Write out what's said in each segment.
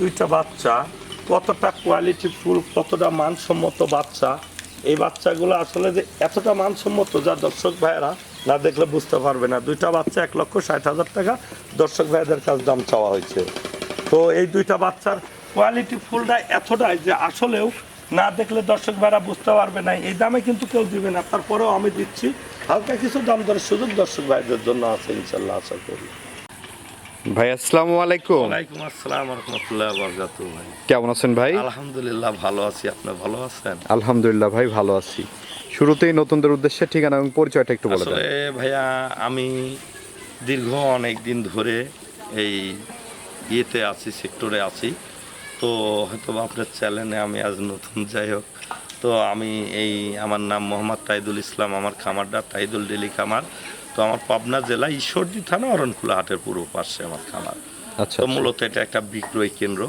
দুইটা বাচ্চা, কতটা কোয়ালিটি ফুল কতটা মানসম্মত বাচ্চা, এই বাচ্চাগুলো আসলে যে এতটা মানসম্মত যা দর্শক ভাইয়েরা না দেখলে বুঝতে পারবে না। দুইটা বাচ্চা এক লক্ষ ষাট হাজার টাকা দর্শক ভাইদের কাছে দাম চাওয়া হয়েছে। তো এই দুইটা বাচ্চার কোয়ালিটি ফুলটা এতটাই যে আসলেও না দেখলে দর্শক ভাইরা বুঝতে পারবে না, এই দামে কিন্তু কেউ দিবে না। তারপরেও আমি দিচ্ছি, হালকা কিছু দাম দরের সুযোগ দর্শক ভাইদের জন্য আছে ইনশাল্লাহ, আশা করি। ভাই আসসালামু আলাইকুম। ওয়ালাইকুম আসসালাম রহমতুল্লাহ বরকাত ভাই। কেমন আছেন ভাই? আলহামদুলিল্লাহ ভালো আছি। আপনি ভালো আছেন? আলহামদুলিল্লাহ ভাই ভালো আছি। শুরুতেই নতুনদের উদ্দেশ্যে ঠিকানা এবং পরিচয়টা একটু বলে আসলে ভাইয়া আমি দীর্ঘ অনেক দিন ধরে এই ইয়েতে আছি সেক্টরে আছি। তো হয়তো আপনার চ্যানেলে আমি আজ নতুন যাই হোক। তো আমি এই আমার নাম মোহাম্মদ তাইদুল ইসলাম আমার খামারটা তাইদুল ডেলি খামার। আমার পাবনা জেলা ঈশ্বরদী থানা অরণকুলা হাটের পূর্ব পাশে আমার খামার আচ্ছা তো আচ্ছা। মূলত এটা একটা বিক্রয় কেন্দ্র।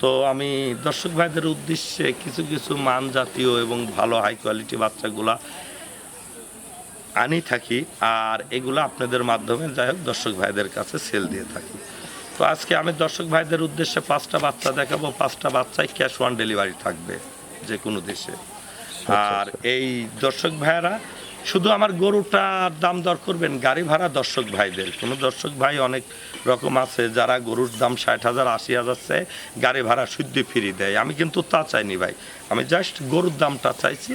তো আমি দর্শক ভাইদের উদ্দেশ্যে কিছু কিছু মান জাতীয় এবং ভালো হাই কোয়ালিটি বাচ্চাগুলা আনি থাকি আর এগুলো আপনাদের মাধ্যমে যাই হোক দর্শক ভাইদের কাছে সেল দিয়ে থাকি। তো আজকে আমি দর্শক ভাইদের উদ্দেশ্যে পাঁচটা বাচ্চা দেখাবো। পাঁচটা বাচ্চায় ক্যাশ ওয়ান ডেলিভারি থাকবে যে কোনো দেশে। আর এই দর্শক ভাইয়েরা শুধু আমার গরুটার দাম দর করবেন গাড়ি ভাড়া দর্শক ভাইদের। কোনো দর্শক ভাই অনেক রকম আছে যারা গরুর দাম ষাট হাজার আশি হাজার চায় গাড়ি ভাড়া শুদ্ধ ফ্রি দেয়। আমি কিন্তু তা চাইনি ভাই। আমি জাস্ট গরুর দামটা চাইছি।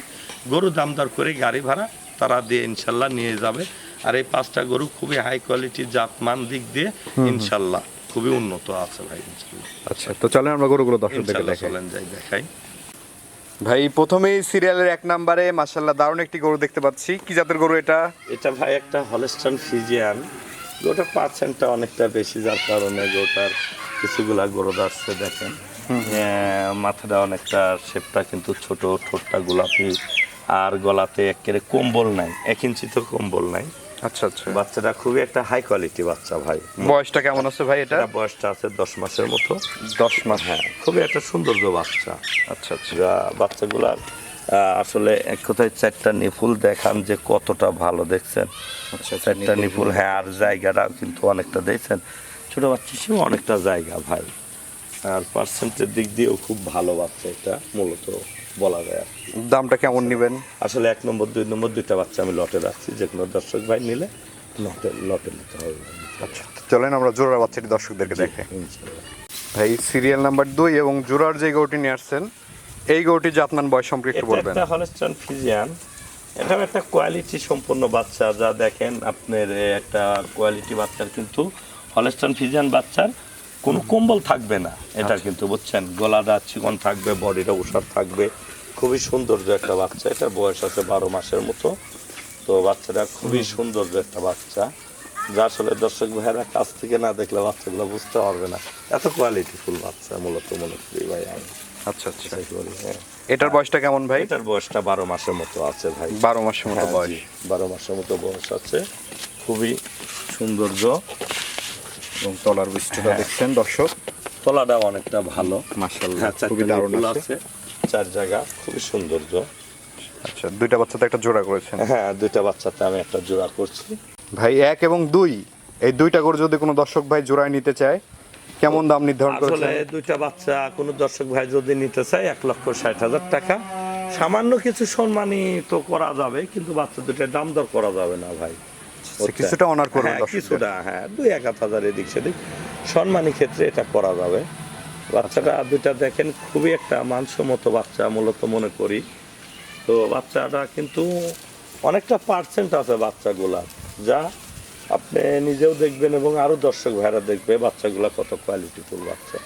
গরুর দাম দর করে গাড়ি ভাড়া তারা দিয়ে ইনশাল্লাহ নিয়ে যাবে। আর এই পাঁচটা গরু খুবই হাই কোয়ালিটি জাতমান দিক দিয়ে ইনশাল্লাহ খুবই উন্নত আছে ভাই ইনশাল্লাহ। আচ্ছা তো চলেন আমরা গরুগুলো দেখাই। চলেন যাই দেখাই। ভাই প্রথমেই সিরিয়ালের এক নাম্বারে মাশাল্লাহ দারুণ একটি গরু দেখতে পাচ্ছি। কি জাতের গরু এটা? এটা ভাই একটা হলস্টান ফিজিয়ান। গোটার পার্সেন্টটা অনেকটা বেশি যার কারণে গোটার কিছুগুলা গরদ আসছে দেখেন। মাথাটা অনেকটা শেপটা কিন্তু ছোট ঠোঁটটা গোলাপি আর গলাতে একেবারে কম্বল নাই এক ইঞ্চি তো কম্বল নাই। আচ্ছা আচ্ছা। বাচ্চাটা খুবই একটা হাই কোয়ালিটি বাচ্চা ভাই। বয়সটা কেমন আছে ভাই এটা? বয়সটা আছে দশ মাসের মতো। দশ মাস। হ্যাঁ খুবই একটা সৌন্দর্য বাচ্চা। আচ্ছা আচ্ছা। বাচ্চাগুলার আসলে এক কথায় চারটা নিপুল দেখান যে কতটা ভালো দেখছেন? আচ্ছা চারটা নিপুল। হ্যাঁ আর জায়গাটা কিন্তু অনেকটা দেখছেন? ছোট বাচ্চা হিসেবে অনেকটা জায়গা ভাই। আর পার্সেন্টের দিক দিয়েও খুব ভালো বাচ্চা এটা মূলত। বলা যায় আর দামটা কেমন নেবেন? আসলে এক নম্বর দুই নম্বর দুইটা বাচ্চা আমি লটে রাখছি যে কোনো দর্শক ভাই নিলে লটে লটে নিতে হবে। আচ্ছা চলেন আমরা জোড়া বাচ্চাটি দর্শকদেরকে দেখে। ভাই সিরিয়াল নাম্বার দুই এবং জোড়ার যে গরুটি নিয়ে আসছেন এই গরুটি জাতমান বয়স সম্পর্কে একটু বলবেন। হলস্টান ফিজিয়ান এটা একটা কোয়ালিটি সম্পন্ন বাচ্চা যা দেখেন আপনার একটা কোয়ালিটি বাচ্চার কিন্তু হলস্টান ফিজিয়ান বাচ্চার। কোনো কম্বল থাকবে না এটা কিন্তু বুঝছেন গলাটা চিকন থাকবে বডিটা উষার থাকবে। খুবই সৌন্দর্য একটা বাচ্চা এটার বয়স আছে বারো মাসের মতো। তো বাচ্চাটা খুবই সৌন্দর্য একটা বাচ্চা। যা আসলে দর্শক ভাইয়েরা কাছ থেকে না দেখলে বাচ্চাগুলো বুঝতে পারবে না। এত কোয়ালিটি ফুল বাচ্চা মূলত মনে করি ভাই আমি। আচ্ছা আচ্ছা। হ্যাঁ। এটার বয়সটা কেমন ভাই? এটার বয়সটা বারো মাসের মতো আছে ভাই। বারো মাসের মতো হ্যাঁ, বয়স। বারো মাসের মতো বয়স আছে। খুবই সৌন্দর্য। এবং তলার বৃষ্টিটা হ্যাঁ। দেখছেন দর্শক। তলাটা অনেকটা ভালো। মাশাআল্লাহ হ্যাঁ, খুবই দারুণ আছে। চার জায়গা খুবই সৌন্দর্য। আচ্ছা দুইটা বাচ্চাতে একটা জোড়া করেছেন। হ্যাঁ দুইটা বাচ্চাতে আমি একটা জোড়া করছি। ভাই এক এবং দুই এই দুইটা করে যদি কোনো দর্শক ভাই জোড়ায় নিতে চায় কেমন দাম নির্ধারণ আসলে দুইটা বাচ্চা কোনো দর্শক ভাই যদি নিতে চায় এক লক্ষ ষাট হাজার টাকা। সামান্য কিছু সম্মানিত করা যাবে কিন্তু বাচ্চা দুইটা দাম দর করা যাবে না ভাই। কিছুটা অনার করবেন হ্যাঁ, কিছুটা হ্যাঁ দুই এক আধ হাজার এদিক সেদিক। সম্মানী ক্ষেত্রে এটা করা যাবে। বাচ্চাটা দুইটা দেখেন খুবই একটা মানসম্মত বাচ্চা মূলত মনে করি। তো বাচ্চাটা কিন্তু অনেকটা পার্সেন্ট আছে বাচ্চাগুলার যা আপনি নিজেও দেখবেন এবং আরও দর্শক ভাইরা দেখবে বাচ্চাগুলা কত কোয়ালিটিফুল বাচ্চা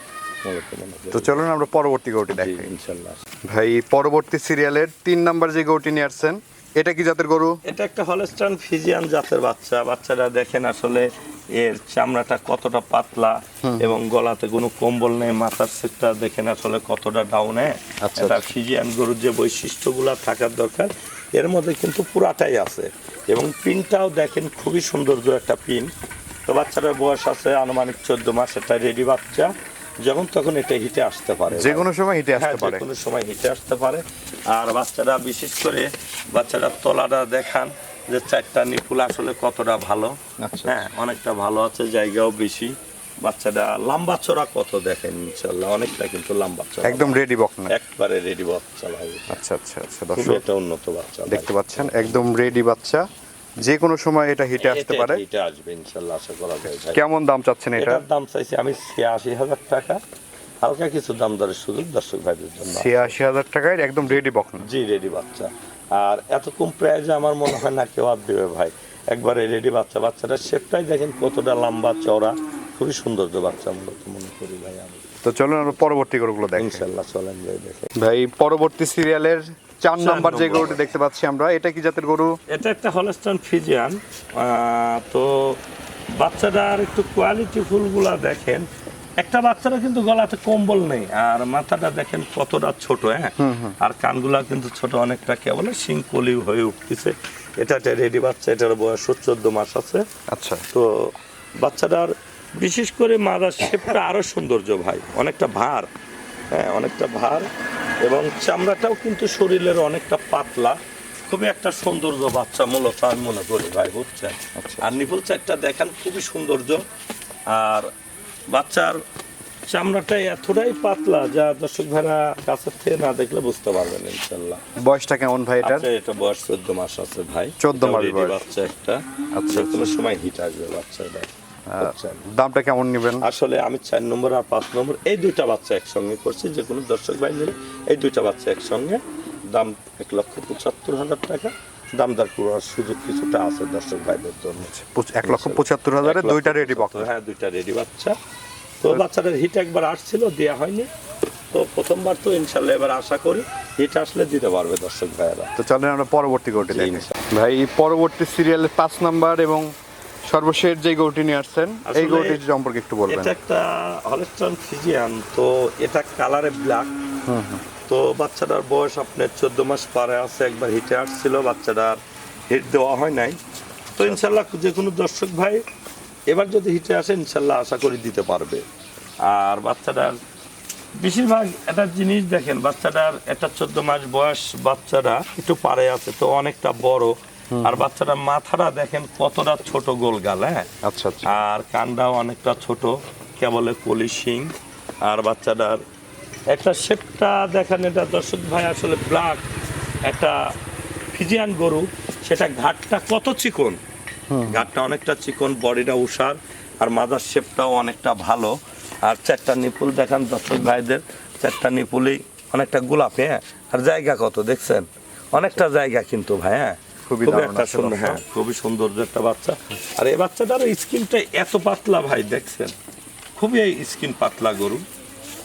তো চলুন আমরা পরবর্তী গরুটি জি, দেখাই। ইনশাল্লাহ। ভাই পরবর্তী সিরিয়ালের তিন নাম্বার যে গরুটি নিয়ে আসছেন এটা কি জাতের গরু? এটা একটা হলস্টান ফিজিয়ান জাতের বাচ্চা। বাচ্চাটা দেখেন আসলে এর চামড়াটা কতটা পাতলা এবং গলাতে কোনো কম্বল নেই মাথার সেটটা দেখেন আসলে কতটা ডাউনে আচ্ছা, এটা আচ্ছা। ফিজিয়ান গরুর যে বৈশিষ্ট্যগুলো থাকার দরকার এর মধ্যে কিন্তু পুরাটাই আছে এবং পিনটাও দেখেন খুবই সৌন্দর্য একটা পিন। তো বাচ্চাটার বয়স আছে আনুমানিক চোদ্দ মাস এটা রেডি বাচ্চা। যখন তখন এটা হিটে আসতে পারে যে কোনো সময় হিটে হ্যাঁ আসতে পারে। যে কোনো সময় হিটে আসতে পারে। আর বাচ্চারা বিশেষ করে বাচ্চাটার তলাটা দেখান যে চারটা নিপুল আসলে কতটা ভালো। আচ্ছা। হ্যাঁ অনেকটা ভালো আছে জায়গাও বেশি। বাচ্চাটা লম্বা চড়া কত দেখেন ইনশাল্লাহ অনেকটা কিন্তু লম্বা চড়া। একদম রেডি বক না? একবারে রেডি বাচ্চা ভাই আচ্ছা আচ্ছা আচ্ছা দর্শক। একটা উন্নত বাচ্চা দেখতে পাচ্ছেন একদম রেডি বাচ্চা। যে কোনো সময় এটা হিটে আসতে পারে। এটা আসবে ইনশাল্লাহ আশা করা যায় কেমন দাম চাচ্ছেন এটা? এটার দাম চাইছি আমি ছিয়াশি হাজার টাকা। হালকা কিছু দাম দরের সুযোগ দর্শক ভাইদের জন্য। ছিয়াশি হাজার টাকায় একদম রেডি বকনা জি রেডি বাচ্চা। আর এত কম প্রাইজে আমার মনে হয় না কেউ আর দেবে ভাই। একবারে রেডি বাচ্চা বাচ্চাটা শেপটাই দেখেন কতটা লম্বা চওড়া। খুবই সৌন্দর্য বাচ্চা মূলত মনে করি ভাই আমি। তো চলুন আমরা পরবর্তী গরুগুলো দেখি। ইনশাল্লাহ চলেন ভাই দেখে। ভাই পরবর্তী সিরিয়ালের চার নাম্বার যে। গরুটি দেখতে পাচ্ছি আমরা এটা কি জাতের গরু? এটা একটা হলস্টান ফিজিয়ান তো বাচ্চাটার একটু কোয়ালিটি ফুলগুলা দেখেন। একটা বাচ্চারা কিন্তু গলাতে কম্বল নেই আর মাথাটা দেখেন কতটা ছোট হ্যাঁ? আর কানগুলা কিন্তু ছোট অনেকটা কেবল শিংকলি হয়ে উঠতেছে। এটা একটা রেডি বাচ্চা এটার বয়স চোদ্দ মাস আছে। আচ্ছা। তো বাচ্চাটার বিশেষ করে মাদার শেপটা আরও সৌন্দর্য ভাই অনেকটা ভার। হ্যাঁ অনেকটা ভার এবং চামড়াটাও কিন্তু শরীরের অনেকটা পাতলা। খুবই একটা সৌন্দর্য বাচ্চা মূলত আমি মনে করি ভাই বুঝছেন? আচ্ছা। আর নিপুল চারটা দেখান খুবই সৌন্দর্য। আর বাচ্চার চামড়াটা এতটাই পাতলা যা দর্শক ভাইরা কাছের থেকে না দেখলে বুঝতে পারবেন ইনশাল্লাহ। বয়সটা কেমন ভাই এটার? আচ্ছা এটা বয়স চোদ্দ মাস আছে ভাই। 14 মাস। বাচ্চা একটা। আচ্ছা, আচ্ছা। কোনো সময় হিট আসবে বাচ্চাটা? দামটা কেমন নেবেন? আসলে আমি চার নম্বর আর পাঁচ নম্বর এই দুইটা বাচ্চা একসঙ্গে করছি যে কোনো দর্শক ভাই নিলে এই দুইটা বাচ্চা একসঙ্গে। দাম এক লক্ষ পঁচাত্তর হাজার টাকা। দামদার করার সুযোগ কিছুটা আছে দর্শক ভাইদের জন্য। এক লক্ষ পঁচাত্তর হাজারে দুইটা রেডি পঁচাত্তর, হ্যাঁ দুইটা রেডি বাচ্চা। তো বাচ্চাটার হিট একবার আসছিল দেওয়া হয়নি। তো প্রথমবার তো ইনশাল্লাহ এবার আশা করি হিট আসলে দিতে পারবে দর্শক ভাইয়েরা। তো চলেন আমরা পরবর্তী দেখি। ভাই পরবর্তী সিরিয়ালের পাঁচ নাম্বার এবং সর্বশেষ যে গরুটি নিয়ে আসছেন এই আসলে গরুটি সম্পর্কে একটু বলবেন। এটা একটা হলস্টন ফিজিয়ান তো এটা কালারে ব্ল্যাক তো বাচ্চাটার বয়স আপনার চোদ্দ মাস পারে আছে একবার হিটে আসছিল বাচ্চাটার হিট দেওয়া হয় নাই। তো ইনশাল্লাহ যে কোনো দর্শক ভাই এবার যদি হিটে আসে ইনশাল্লাহ আশা করি দিতে পারবে। আর বাচ্চাটার বেশিরভাগ একটা জিনিস দেখেন বাচ্চাটার একটা চোদ্দ মাস বয়স বাচ্চাটা একটু পারে আছে তো অনেকটা বড়। আর বাচ্চাটার মাথাটা দেখেন কতটা ছোট গোলগাল হ্যাঁ? আচ্ছা আচ্ছা। আর কানটাও অনেকটা ছোট কেবলে কলি শিং। আর বাচ্চাটার একটা শেপটা দেখেন এটা দর্শক ভাই আসলে ব্ল্যাক একটা ফিজিয়ান গরু সেটা ঘাটটা কত চিকন? ঘাটটা অনেকটা চিকন বডিটা উষার আর মাদার শেপটাও অনেকটা ভালো। আর চারটা নিপুল দেখান দর্শক ভাইদের চারটা নিপুলই অনেকটা গোলাপি হ্যাঁ? আর জায়গা কত দেখছেন? অনেকটা জায়গা কিন্তু ভাই হ্যাঁ? খুবই একটা সুন্দর হ্যাঁ খুবই সৌন্দর্য একটা বাচ্চা। আর এই বাচ্চাটার স্কিনটা এত পাতলা ভাই দেখছেন? খুবই স্কিন পাতলা গরু।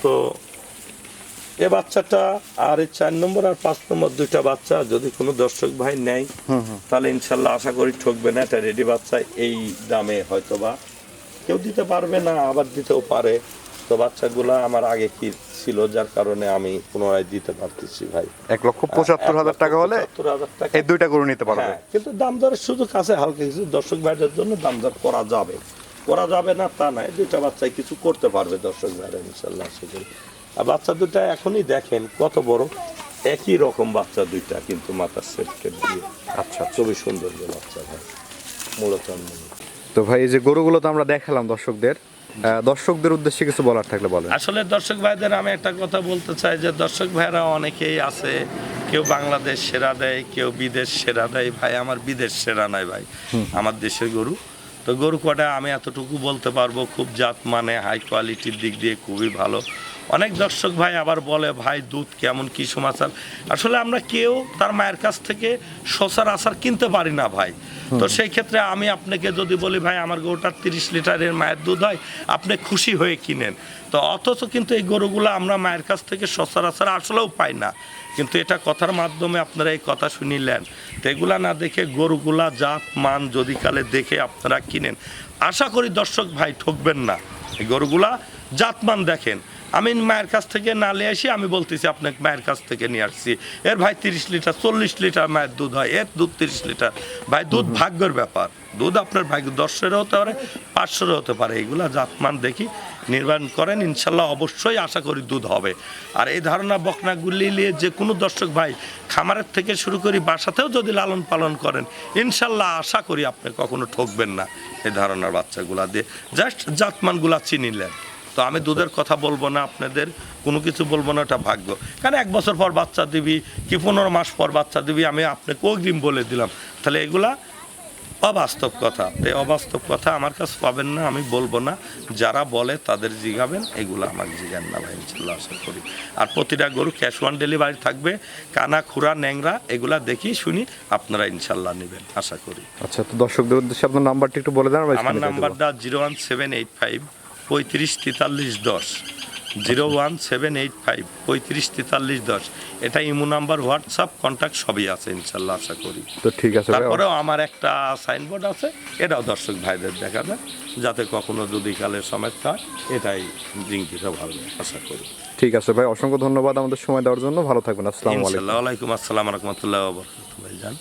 তো এ বাচ্চাটা আর এই চার নম্বর আর পাঁচ নম্বর দুইটা বাচ্চা যদি কোনো দর্শক ভাই নেয় তাহলে ইনশাল্লাহ আশা করি ঠকবে না এটা রেডি বাচ্চা এই দামে হয়তো বা কেউ দিতে পারবে না আবার দিতেও পারে। তো বাচ্চাগুলা আমার আগে কি ছিল যার কারণে আমি পুনরায় দিতে পারতেছি ভাই। এক লক্ষ পঁচাত্তর হাজার টাকা হলে টাকা। এই দুইটা গরু নিতে পারবে। হ্যাঁ, কিন্তু দাম দরের সুযোগ আছে হালকা কিছু দর্শক ভাইদের জন্য দাম দর করা যাবে। করা যাবে না তা নয় দুইটা বাচ্চায় কিছু করতে পারবে দর্শক ভাইরা ইনশাল্লাহ আর বাচ্চা দুটা এখনই দেখেন কত বড় একই রকম বাচ্চা দুইটা কিন্তু মাথার সেট কেট দিয়ে। আচ্ছা খুবই সুন্দর যে বাচ্চা ভাই মূলত। তো ভাই এই যে গরুগুলো তো আমরা দেখালাম দর্শকদের দর্শকদের উদ্দেশ্যে কিছু বলার থাকলে বলেন। আসলে দর্শক ভাইদের আমি একটা কথা বলতে চাই যে দর্শক ভাইরা অনেকেই আছে কেউ বাংলাদেশ সেরা দেয় কেউ বিদেশ সেরা দেয়। ভাই আমার বিদেশ সেরা নাই ভাই আমার দেশের গরু। তো গরু কটা আমি এতটুকু বলতে পারব খুব জাত মানে হাই কোয়ালিটির দিক দিয়ে খুবই ভালো। অনেক দর্শক ভাই আবার বলে ভাই দুধ কেমন কি সমাচার? আসলে আমরা কেউ তার মায়ের কাছ থেকে শশার আচার কিনতে পারি না ভাই। তো সেই ক্ষেত্রে আমি আপনাকে যদি বলি ভাই আমার গরুটার তিরিশ লিটারের মায়ের দুধ হয় আপনি খুশি হয়ে কিনেন। তো অথচ কিন্তু এই গরুগুলো আমরা মায়ের কাছ থেকে সচরাচর আসলেও পাই না। কিন্তু এটা কথার মাধ্যমে আপনারা এই কথা শুনিলেন। তো এগুলা না দেখে গরুগুলা জাত মান যদি কালে দেখে আপনারা কিনেন আশা করি দর্শক ভাই ঠকবেন না। এই গরুগুলা জাতমান দেখেন। আমি মায়ের কাছ থেকে না নিয়ে আসি আমি বলতেছি আপনাকে মায়ের কাছ থেকে নিয়ে আসছি। এর ভাই তিরিশ লিটার চল্লিশ লিটার মায়ের দুধ হয় এর দুধ তিরিশ লিটার। ভাই দুধ ভাগ্যের ব্যাপার। দুধ আপনার ভাগ্য দশেরও হতে পারে পাঁচশোরও হতে পারে। এগুলা জাতমান দেখি নির্মাণ করেন ইনশাল্লাহ অবশ্যই আশা করি দুধ হবে। আর এই ধারণা বকনাগুলি নিয়ে যে কোনো দর্শক ভাই খামারের থেকে শুরু করি বাসাতেও যদি লালন পালন করেন ইনশাল্লাহ আশা করি আপনি কখনো ঠকবেন না এই ধারণার বাচ্চাগুলা দিয়ে। জাস্ট জাতমানগুলা চিনিলেন। তো আমি দুধের কথা বলব না আপনাদের কোনো কিছু বলব না ওটা ভাগ্য। কারণ এক বছর পর বাচ্চা দিবি কি পনেরো মাস পর বাচ্চা দিবি আমি আপনাকে অগ্রিম বলে দিলাম। তাহলে এগুলা অবাস্তব কথা। এই অবাস্তব কথা আমার কাছে পাবেন না আমি বলব না। যারা বলে তাদের জিগাবেন এগুলো আমার জিগান না ভাই ইনশাল্লাহ আশা করি। আর প্রতিটা গরু ক্যাশ অন ডেলিভারি থাকবে কানা খুরা ন্যাংরা এগুলা দেখি শুনি আপনারা ইনশাল্লাহ নেবেন আশা করি। আচ্ছা তো দর্শকদের উদ্দেশ্যে আপনার নাম্বারটা একটু বলে দেন আমার। নাম্বারটা zero one seven eight five পঁয়ত্রিশ তেতাল্লিশ দশ। Zero one seven eight five পঁয়ত্রিশ তেতাল্লিশ দশ। এটা ইমো নাম্বার হোয়াটসঅ্যাপ কন্ট্যাক্ট সবই আছে ইনশাল্লাহ আশা করি। তো ঠিক আছে ভাই তারপরেও আমার একটা সাইনবোর্ড আছে এটাও দর্শক ভাইদের দেখাবে যাতে কখনো যদি কালের সমস্যা হয় এটাই জিঙ্কিতে ভালো আশা করি। ঠিক আছে ভাই অসংখ্য ধন্যবাদ আমাদের সময় দেওয়ার জন্য ভালো থাকবেন আসসালামু আলাইকুম। ওয়ালাইকুম আসসালাম রহমতুল্লাহ ভাইজান।